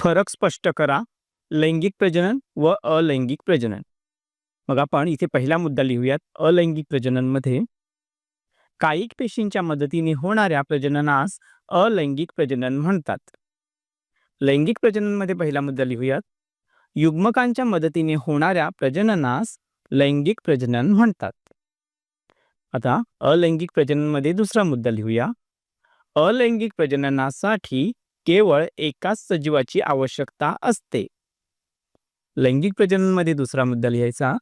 फरक स्पष्ट करा. लैंगिक प्रजनन व अलैंगिक प्रजनन. मग आपण इथे पहिला मुद्दा लिहूयात अलैंगिक प्रजननमध्ये. कायिक पेशींच्या मदतीने होणाऱ्या प्रजननास अलैंगिक प्रजनन म्हणतात. लैंगिक प्रजननमध्ये पहिला मुद्दा लिहूयात. युग्मकांच्या मदतीने होणाऱ्या प्रजननास लैंगिक प्रजनन म्हणतात. आता अलैंगिक प्रजननमध्ये दुसरा मुद्दा लिहूया. अलैंगिक प्रजननासाठी केवळ एकाच सजीवाची आवश्यकता असते. लैंगिक प्रजननमध्ये दुसरा मुद्दा लिहायचा.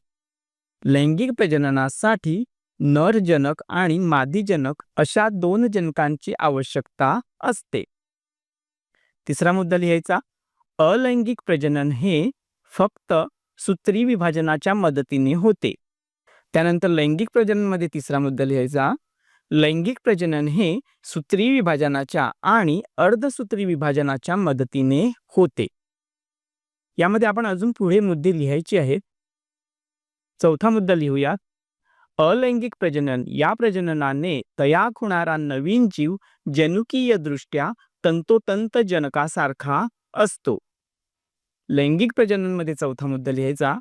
लैंगिक प्रजननासाठी नरजनक आणि मादीजनक अशा दोन जनकांची आवश्यकता असते. तिसरा मुद्दा लिहायचा. अलैंगिक प्रजनन हे फक्त सूत्री विभाजनाच्या मदतीने होते. त्यानंतर लैंगिक प्रजननमध्ये तिसरा मुद्दा लिहायचा. लैंगिक प्रजनन हे सूत्री विभाजनाच्या आणि अर्धसूत्री विभाजनाच्या मदतीने होते. यामध्ये आपण अजून पुढे मुद्दे लिहायचे आहेत. चौथा मुद्दा लिहूया. अलैंगिक प्रजनन या प्रजननाने तयार होणारा नवीन जीव जनुकीय दृष्ट्या तंतोतंत जनकासारखा असतो. लैंगिक प्रजननमध्ये चौथा मुद्दा लिहायचा.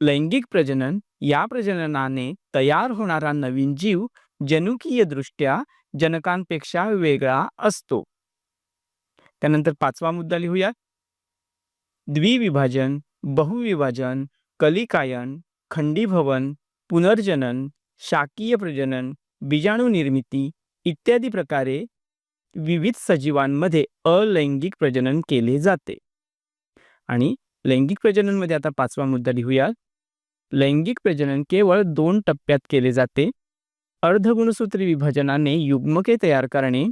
लैंगिक प्रजनन या प्रजननाने तयार होणारा नवीन जीव जनुकीय दृष्ट्या जनकांपेक्षा वेगळा असतो. त्यानंतर पाचवा मुद्दा लिहूया द्विविभाजन बहुविभाजन कलिकायन खंडीभवन पुनर्जनन शाकीय प्रजनन बीजाणू निर्मिती इत्यादी प्रकारे विविध सजीवांमध्ये अलैंगिक प्रजनन केले जाते. आणि लैंगिक प्रजननमध्ये आता पाचवा मुद्दा लिहूया लैंगिक प्रजनन केवळ दोन टप्प्यात केले जाते. अर्धगुणसूत्री विभाजनाने युग्मके तयार करणे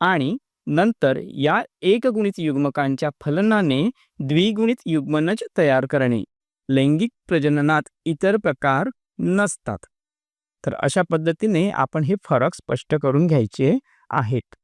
आणि नंतर या एकगुणित युग्मकांच्या फलनाने द्विगुणित युग्मनज तयार करणे. लैंगिक प्रजननात इतर प्रकार नसतात. तर अशा पद्धतीने आपण हे फरक स्पष्ट करून घ्यायचे आहेत.